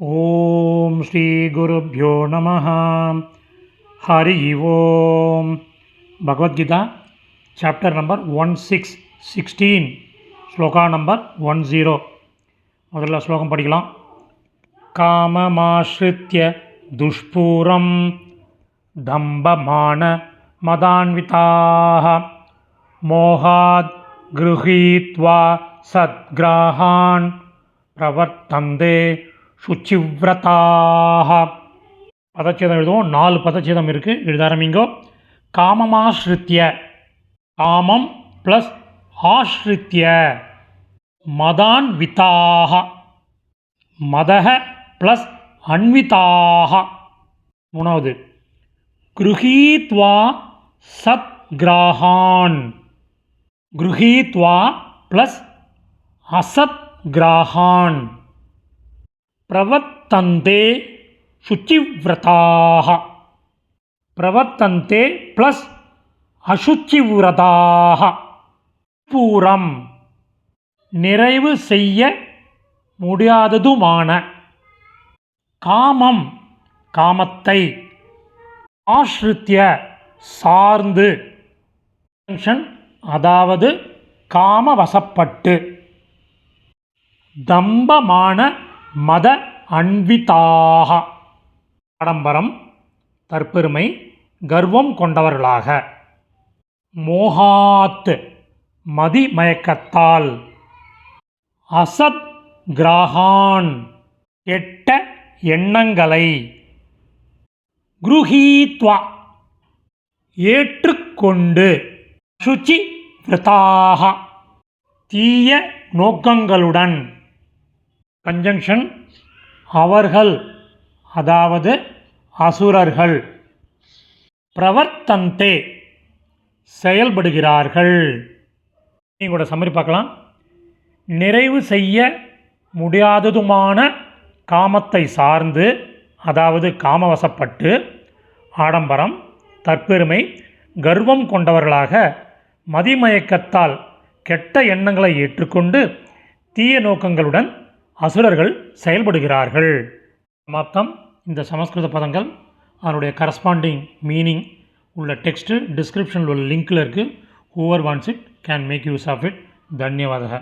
ஓம் ஸ்ரீ குருப்யோ நம Hari Om. Bhagavad Gita chapter number one six sixteen shloka number one zero முதல்ல ஸ்லோகம் படிக்கலாம். காமமாசிருத்திய துஷ்பூரம் தம்பமான மதான்விதாக மோகாத் கிருஹீத்வா சத்கிராகான் பிரவர்த்தந்தே சுச்சிவிரதாக பதச்சேதம் எழுதுவோம். நாலு பதச்சேதம் இருக்குது எழுத ஆரம்பிங்கோ. காமமாஸ்ருத்திய காமம் ப்ளஸ் ஆஸ்ருத்திய மதான்விதாக மதக ப்ளஸ் அன்விதாக மூணாவது. கிருஹீத்வா சத் கிராஹான். கிருஹீத்வா ப்ளஸ் அசத் கிராஹான். பிரவர்த்தந்தே சுச்சிவிரதாக பிரவர்த்தந்தே ப்ளஸ் அசுச்சிவிரதாக பூரம் நிறைவு செய்ய முடியாததுமான காமம் காமத்தை ஆஸ்ருத்திய சார்ந்து. ஃபங்க்ஷன் அதாவது காமவசப்பட்டு. தம்பமான மத அன்விதாக ஆடம்பரம் தற்பெருமை கர்வம் கொண்டவர்களாக. மோகாத்து மதிமயக்கத்தால். அசத் கிராகான் கெட்ட எண்ணங்களை. குருஹீத்வா ஏற்றுக்கொண்டு. சுச்சி விரதாக தீய நோக்கங்களுடன். கன்ஜங்ஷன் அவர்கள் அதாவது அசுரர்கள் பிரவர்த்தந்தே செயல்படுகிறார்கள். நீங்கள் கூட சம்மரி பார்க்கலாம். நிறைவு செய்ய முடியாததுமான காமத்தை சார்ந்து அதாவது காமவசப்பட்டு ஆடம்பரம் தற்பெருமை கர்வம் கொண்டவர்களாக மதிமயக்கத்தால் கெட்ட எண்ணங்களை ஏற்றுக்கொண்டு தீய நோக்கங்களுடன் அசுரர்கள் செயல்படுகிறார்கள். மொத்தம் இந்த சமஸ்கிருத பதங்கள் அதனுடைய கரஸ்பாண்டிங் மீனிங் உள்ள டெக்ஸ்ட்டு டிஸ்கிரிப்ஷனில் உள்ள லிங்க்கில் இருக்குது whoever wants it can make use of it தன்யவாதக.